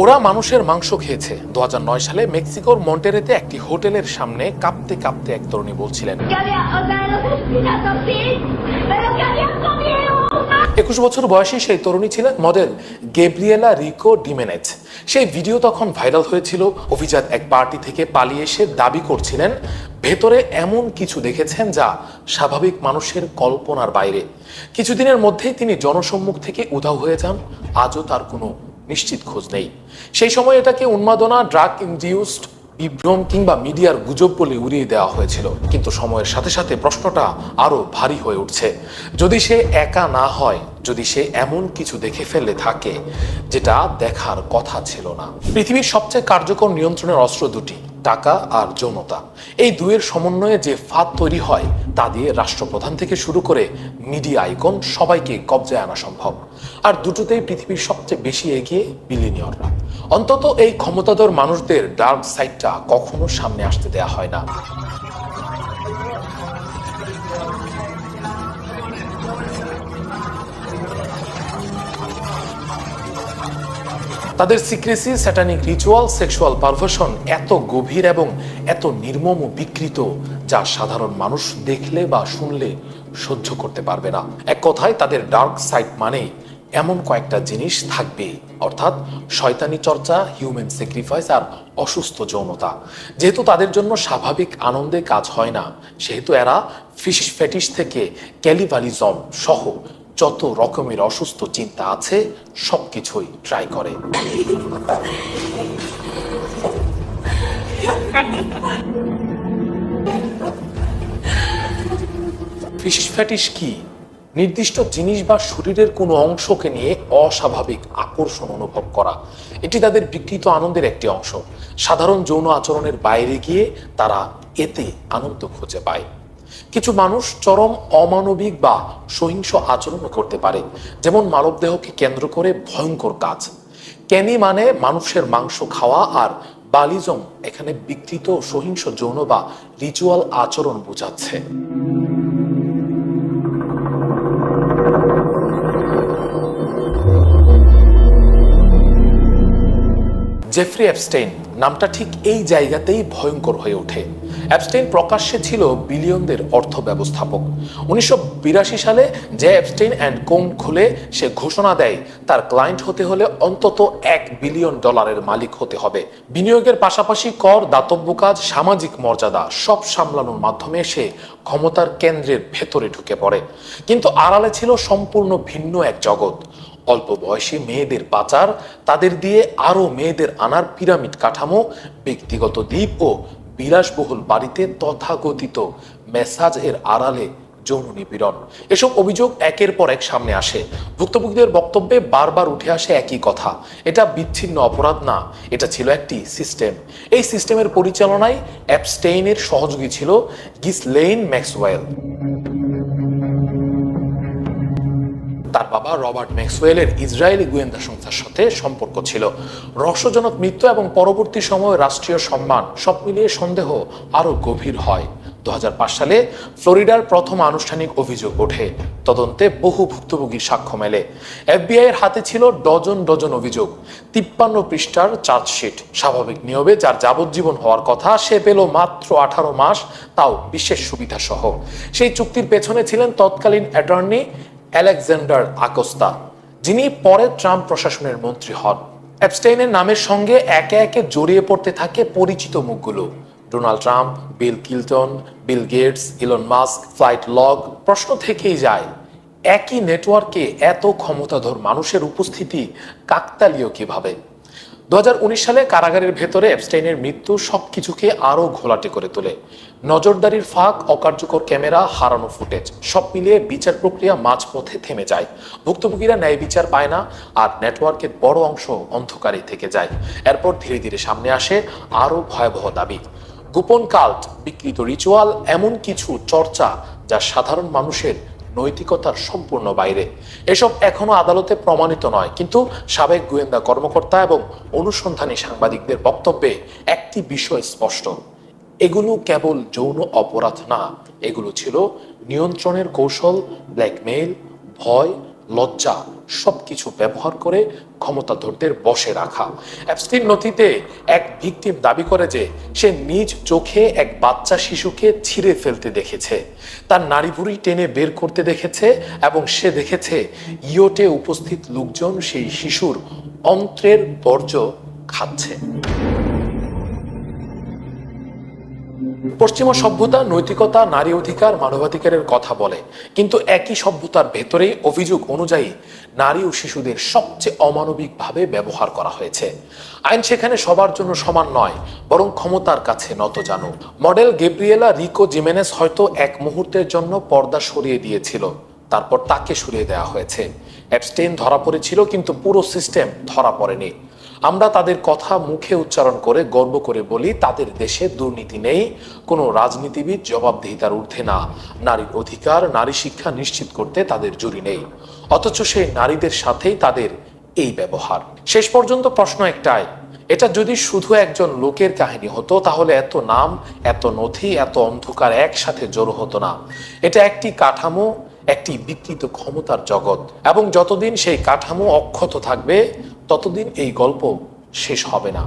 ওরা মানুষের মাংস খেয়েছে। দু হাজার নয় সালে মেক্সিকোর মন্টেরেতে একটি হোটেলের সামনে কাঁপতে কাঁপতে এক তরুণী বলছিলেন. একুশ বছর বয়সী সেই তরুণী ছিলেন মডেল গেব্রিয়েলা রিকো ডিমেনেজ। সেই ভিডিও তখন ভাইরাল হয়েছিল। অভিজাত এক পার্টি থেকে পালিয়ে এসে দাবি করছিলেন, ভেতরে এমন কিছু দেখেছেন যা স্বাভাবিক মানুষের কল্পনার বাইরে। কিছুদিনের মধ্যেই তিনি জনসম্মুখ থেকে উধাও হয়ে যান। আজও তার কোনো নিশ্চিত খোঁজ নেই। সেই সময় এটাকে উন্মাদনা ড্রাগ ইনডিউসড বিভ্রম কিংবা মিডিয়ার গুজব বলে উড়িয়ে দেওয়া হয়েছিল। কিন্তু সময়ের সাথে সাথে প্রশ্নটা আরও ভারী হয়ে উঠছে। যদি সে একা না হয়, যদি সে এমন কিছু দেখে ফেলে থাকে, যেটা দেখার কথা ছিল না। পৃথিবীর সবচেয়ে কার্যকর নিয়ন্ত্রণের অস্ত্র দুটি। টাকা আর যৌনতা। এই দুয়ের সমন্বয়ে যে ফাঁদ তৈরি হয়, তা দিয়ে রাষ্ট্রপ্রধান থেকে শুরু করে মিডিয়া আইকন সবাইকে কবজায় আনা সম্ভব। আর দুটোতেই পৃথিবীর সবচেয়ে বেশি এগিয়ে বিলিনিয়ররা। অন্তত এই ক্ষমতাধর মানুষদের ডার্ক সাইডটা কখনো সামনে আসতে দেয়া হয় না। তাদের secrecy satanic ritual sexual perversion এত গভীর এবং এত নির্মম ও বিকৃত যা সাধারণ মানুষ দেখলে বা শুনলে সহ্য করতে পারবে না। এক কথায়, তাদের ডার্ক সাইড মানে এমন কয়েকটা জিনিস থাকবে, অর্থাৎ শয়তানি চর্চা হিউম্যান স্যাক্রিফাইস আর অসুস্থ যৌনতা। যেহেতু তাদের জন্য স্বাভাবিক আনন্দে কাজ হয় না, সেহেতু এরা ফিশ ফ্যাটিস থেকে ক্যালিভালিজম সহ যত রকমের অসুস্থ চিন্তা আছে, সবকিছুই ট্রাই করে। কি? নির্দিষ্ট জিনিস বা শরীরের কোনো অংশকে নিয়ে অস্বাভাবিক আকর্ষণ অনুভব করা। এটি তাদের বিকৃত আনন্দের একটি অংশ। সাধারণ যৌন আচরণের বাইরে গিয়ে তারা এতে আনন্দ খুঁজে পায়। কিছু মানুষ চরম অমানবিক বা সহিংস আচরণ করতে পারে। যেমন মানবদেহকে কেন্দ্র করে ভয়ঙ্কর কাজ। ক্যানি মানে মানুষের মাংস খাওয়া আর বালিজম এখানে বিকৃত, সহিংস যৌন বা রিচুয়াল আচরণ বোঝাচ্ছে। জেফ্রি অ্যাপস্টেইন নামটা ঠিক এই জায়গাতেই ভয়ঙ্কর হয়ে ওঠে। অ্যাপস্টেইন প্রকাশ্যে ছিল বিলিয়নদের অর্থ ব্যবস্থাপক উনিশশো বিরাশি সালে যে অ্যাপস্টেইন অ্যান্ড কোং খুলে সে ঘোষণা দেয়, তার ক্লায়েন্ট হতে হলে অন্তত এক বিলিয়ন ডলারের মালিক হতে হবে। বিনিয়োগের পাশাপাশি কর, দাতব্য কাজ, সামাজিক মর্যাদা সব সামলানোর মাধ্যমে সে ক্ষমতার কেন্দ্রের ভেতরে ঢুকে পড়ে। কিন্তু আড়ালে ছিল সম্পূর্ণ ভিন্ন এক জগৎ। অল্প বয়সী মেয়েদের পাচার, তাদের দিয়ে আরও মেয়েদের আনার পিরামিড কাঠামো, ব্যক্তিগত দ্বীপ ও বিলাসবহুল বাড়িতে তথাকথিত মেসাজ এর আড়ালে যৌন নিপীড়ন। এসব অভিযোগ একের পর এক সামনে আসে। ভুক্তভোগীদের বক্তব্যে বারবার উঠে আসে একই কথা। এটা বিচ্ছিন্ন অপরাধ না, এটা ছিল একটি সিস্টেম। এই সিস্টেমের পরিচালনায় অ্যাপস্টেইনের সহযোগী ছিল গিসলেইন ম্যাক্সওয়েল। তার বাবা রবার্ট ম্যাক্সওয়েলের ইসরায়েলি গোয়েন্দা সংস্থার সাথে সম্পর্ক ছিল। রহস্যজনক মৃত্যু এবং পরবর্তী সময়ে রাষ্ট্রীয় সম্মান, সব মিলিয়ে সন্দেহ আরও গভীর হয়। দুহাজার পাঁচ সালে ফ্লোরিডার প্রথম আনুষ্ঠানিক অভিযোগ ওঠে। তদন্তে বহু ভুক্তভোগীর সাক্ষ্য মেলে। এফবিআই এর হাতে ছিল ডজন ডজন অভিযোগ। তিপ্পান্ন পৃষ্ঠার চার্জশিট, স্বাভাবিক নিয়মে যার যাবজ্জীবন হওয়ার কথা সে পেল মাত্র আঠারো মাস, তাও বিশেষ সুবিধা সহ সেই চুক্তির পেছনে ছিলেন তৎকালীন অ্যাটর্নি অ্যালেকজান্ডার আকস্তা, যিনি পরে ট্রাম্প প্রশাসনের মন্ত্রী হন। অ্যাপস্টেইনের নামের সঙ্গে একে একে জড়িয়ে পড়তে থাকে পরিচিত মুখগুলো। Donald Trump, Bill Clinton Bill Gates, Elon Musk, flight log, প্রশ্ন থেকেই যায়, একই নেটওয়ার্কে এত ক্ষমতাধর মানুষের উপস্থিতি কাকতালীয় কীভাবে? দু হাজার উনিশ সালে কারাগারের ভেতরে অ্যাপস্টাইনের মৃত্যু সবকিছুকে আরও ঘোলাটে করে তোলে। নজরদারির ফাঁক, অকার্যকর ক্যামেরা, হারানো ফুটেজ, সব মিলিয়ে বিচার প্রক্রিয়া মাঝপথে থেমে যায়। ভুক্তভোগীরা ন্যায় বিচার পায় না আর নেটওয়ার্কের বড় অংশ অন্ধকারে থেকে যায়। এরপর ধীরে ধীরে সামনে আসে আরও ভয়াবহ দাবি। গোপন কাল্ট, বিকৃত রিচুয়াল, এমন কিছু চর্চা যা সাধারণ মানুষের নৈতিকতার সম্পূর্ণ বাইরে। এসব এখনও আদালতে প্রমাণিত নয়, কিন্তু সাবেক গোয়েন্দা কর্মকর্তা এবং অনুসন্ধানী সাংবাদিকদের বক্তব্যে একটি বিষয় স্পষ্ট। এগুলো কেবল যৌন অপরাধ না, এগুলো ছিল নিয়ন্ত্রণের কৌশল, ব্ল্যাকমেইল, ভয় লজ্জা, সবকিছু ব্যবহার করে ক্ষমতাধরদের বসে রাখা। অ্যাবস্টিন নথিতে এক ভিকটিম দাবি করে যে, সে নিজ চোখে এক বাচ্চা শিশুকে ছিঁড়ে ফেলতে দেখেছে। তার নারী ভুড়ি টেনে বের করতে দেখেছে এবং সে দেখেছে ইয়োটে উপস্থিত লোকজন সেই শিশুর অন্ত্রের বর্জ্য খাচ্ছে। পশ্চিমা সভ্যতা, নৈতিকতা, নারী অধিকার, মানবাধিকারের কথা বলে। কিন্তু একই সভ্যতার ভেতরেই অভিযোগ অনুযায়ী নারী ও শিশুদের সবচেয়ে অমানবিকভাবে ব্যবহার করা হয়েছে। আইন সেখানে সবার জন্য সমান নয়, বরং ক্ষমতার কাছে নত জানো। মডেল গেব্রিয়েলা রিকো জিমেনেস হয়তো এক মুহূর্তের জন্য পর্দা সরিয়ে দিয়েছিল, তারপর তাকে সরিয়ে দেওয়া হয়েছে। অ্যাবস্টেন ধরা পড়েছিল, কিন্তু পুরো সিস্টেম ধরা পড়েনি। আমরা তাদের কথা মুখে উচ্চারণ করে গর্ব করে বলি, তাদের দেশে দুর্নীতি নেই, কোনো রাজনীতিবিদ জবাবদিহিতার ঊর্ধ্বে না। নারীর অধিকার, নারী শিক্ষা নিশ্চিত করতে তাদের জুরি নেই। অথচ সেই নারীদের সাথেই তাদের এই ব্যবহার। শেষ পর্যন্ত প্রশ্ন একটাই, এটা যদি শুধু একজন লোকের কাহিনী হতো, তাহলে এত নাম, এত নথি, এত অন্ধকার একসাথে জড়ো হতো না। এটা একটি কাঠামো, একটি বিকৃত ক্ষমতার জগৎ। এবং যতদিন সেই কাঠামো অক্ষত থাকবে ততদিন এই গল্প শেষ হবে না।